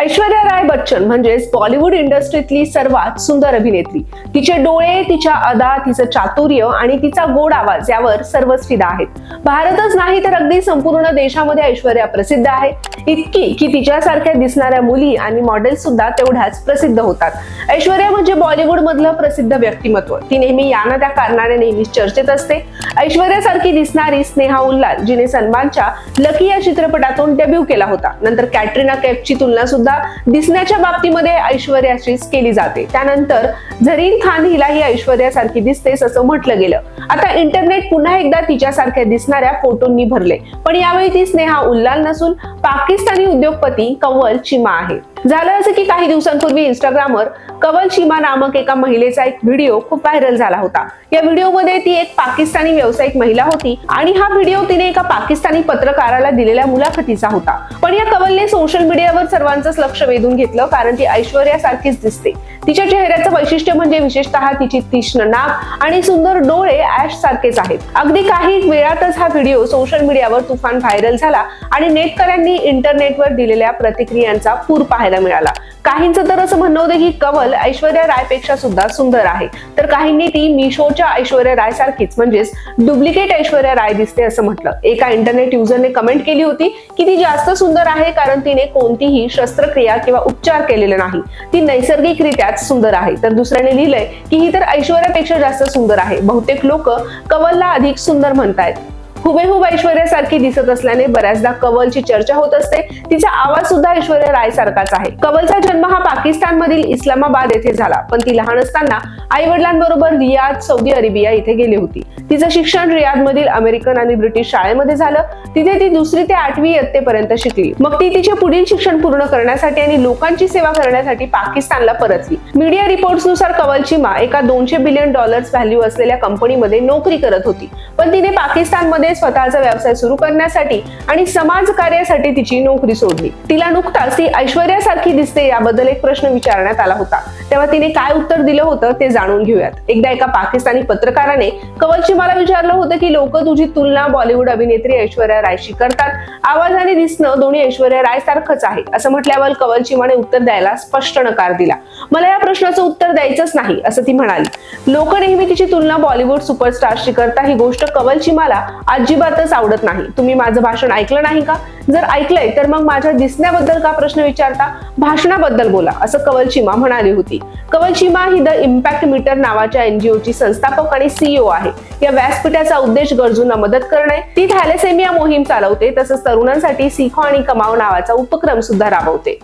ऐश्वर्या राय बच्चन म्हणजेच बॉलिवूड इंडस्ट्रीतली सर्वात सुंदर अभिनेत्री. तिचे डोळे तिच्या अदा तिचं चातुर्य आणि तिचा गोड आवाज यावर सर्वच फिदा आहेत. भारतच नाही तर अगदी संपूर्ण देशामध्ये ऐश्वर्या प्रसिद्ध आहे. इतकी की तिच्यासारख्या दिसणाऱ्या मुली आणि मॉडेल सुद्धा तेवढ्याच प्रसिद्ध होतात. ऐश्वर्या म्हणजे बॉलिवूड मधलं प्रसिद्ध व्यक्तिमत्व. ती नेहमी यानं त्या कारणाने नेहमीच चर्चेत असते. ऐश्वर्यासारखी दिसणारी स्नेहा उल्लाल जिने सलमानच्या लकी या चित्रपटातून डेब्यू केला होता. नंतर कॅटरीना कैफची तुलना सुद्धा दिसण्याच्या बाबतीमध्ये ऐश्वर्याशीच केली जाते. त्यानंतर झरीन खान हिला ही ऐश्वर्यासारखी दिसतेस असं म्हटलं गेलं. आता इंटरनेट पुन्हा एकदा तिच्यासारख्या दिसणाऱ्या फोटोंनी भरले. पण यावेळी ती स्नेहा उल्लाल नसून पाकिस्तान पाकिस्तानी उद्योगपती कंवर चिमा आहेत. झालं असं की काही दिवसांपूर्वी इंस्टाग्रामवर कवल शिमा नामक एका महिलेचा एक व्हिडिओ खूप व्हायरल झाला होता. या व्हिडिओमध्ये ती एक पाकिस्तानी व्यावसायिक महिला होती आणि हा व्हिडिओ तिने एका पाकिस्तानी पत्रकाराला दिलेल्या मुलाखतीचा होता. पण या कवलने सोशल मीडियावर सर्वांचंच लक्ष वेधून घेतलं कारण ती ऐश्वर्या सारखीच दिसते. तिच्या चेहऱ्याचं वैशिष्ट्य म्हणजे विशेषतः तिची तीक्ष्ण नाक आणि सुंदर डोळे ऍश सारखेच आहेत. अगदी काही वेळातच हा व्हिडिओ सोशल मीडियावर तुफान व्हायरल झाला आणि नेटकऱ्यांनी इंटरनेटवर दिलेल्या प्रतिक्रियांचा पूर पाहायला मिळाला. काहींचं तर असं म्हणणं होतं की कवल ऐश्वर्या रायपेक्षा सुद्धा सुंदर आहे. तर काहींनी ती मिशोच्या ऐश्वर्या राय सारखीच म्हणजेच डुप्लिकेट ऐश्वर्या राय दिसते असं म्हटलं. एका इंटरनेट युजरने कमेंट केली होती की ती जास्त सुंदर आहे कारण तिने कोणतीही शस्त्रक्रिया किंवा उपचार केलेले नाही. ती नैसर्गिकरित्याच सुंदर आहे. तर दुसऱ्याने लिहिलंय की ही तर ऐश्वर्यापेक्षा जास्त सुंदर आहे. बहुतेक लोक कवलला अधिक सुंदर म्हणतायत. हुबेहूब ऐश्वर्यासारखी दिसत असल्याने बऱ्याचदा कवलची चर्चा होत असते. तिचा आवाज सुद्धा ऐश्वर्या राय सारखाच आहे. कवलचा जन्म हा पाकिस्तान मधील इस्लामाबाद येथे झाला पण ती लहान असताना आई वडिलांबरोबर रियाद सौदी अरेबिया इथे गेली होती. तिचं शिक्षण रियाद मधील अमेरिकन आणि ब्रिटिश शाळेमध्ये झालं. तिथे ती दुसरी ते आठवी इयत्तेपर्यंत शिकली. मग ती तिचे पुढील शिक्षण पूर्ण करण्यासाठी आणि लोकांची सेवा करण्यासाठी पाकिस्तानला परतली. मीडिया रिपोर्ट्सनुसार कवलची मा एका दोनशे बिलियन डॉलर्स व्हॅल्यू असलेल्या कंपनीमध्ये नोकरी करत होती. पण तिने पाकिस्तानमध्ये स्वतःचा व्यवसाय सुरू करण्यासाठी आणि समाज कार्यासाठी तिची नोकरी सोडली. तिला नुकताच ती ऐश्वर्यासारखी दिसते याबद्दल एक प्रश्न विचारण्यात आला होता. तेव्हा तिने काय उत्तर दिलं होतं ते जाणून घेऊयात. एकदा एका पाकिस्तानी पत्रकाराने कवलची मला विचारलं होतं की लोक तुझी तुलना बॉलिवूड अभिनेत्री ऐश्वर्या रायशी करतात. आवाज आणि दिसणं दोन्ही ऐश्वर्या राय सारखंच आहे. असं म्हटल्यावर कवल चिमाने उत्तर द्यायला स्पष्ट नकार दिला. मला या प्रश्नाचं उत्तर द्यायचंच नाही असं ती म्हणाली. लोक नेहमी तिची तुलना बॉलिवूड सुपरस्टारशी करता ही गोष्ट कवलची मला अजिबातच आवडत नाही. तुम्ही माझं भाषण ऐकलं नाही का? जर ऐकलंय तर मग माझ्या दिसण्याबद्दल का प्रश्न विचारता? भाषणाबद्दल बोला असं कवल चिमा म्हणाली होती. कवल चिमा ही द इम्पॅक्ट मीटर नावाच्या एनजीओची संस्थापक आणि सीईओ आहे. या व्यासपीठाचा उद्देश गरजूंना मदत करणे ती थॅलेसेमिया मोहीम चालवते तसंच तरुणांसाठी सिखो आणि कमाव नावाचा उपक्रम सुद्धा राबवते.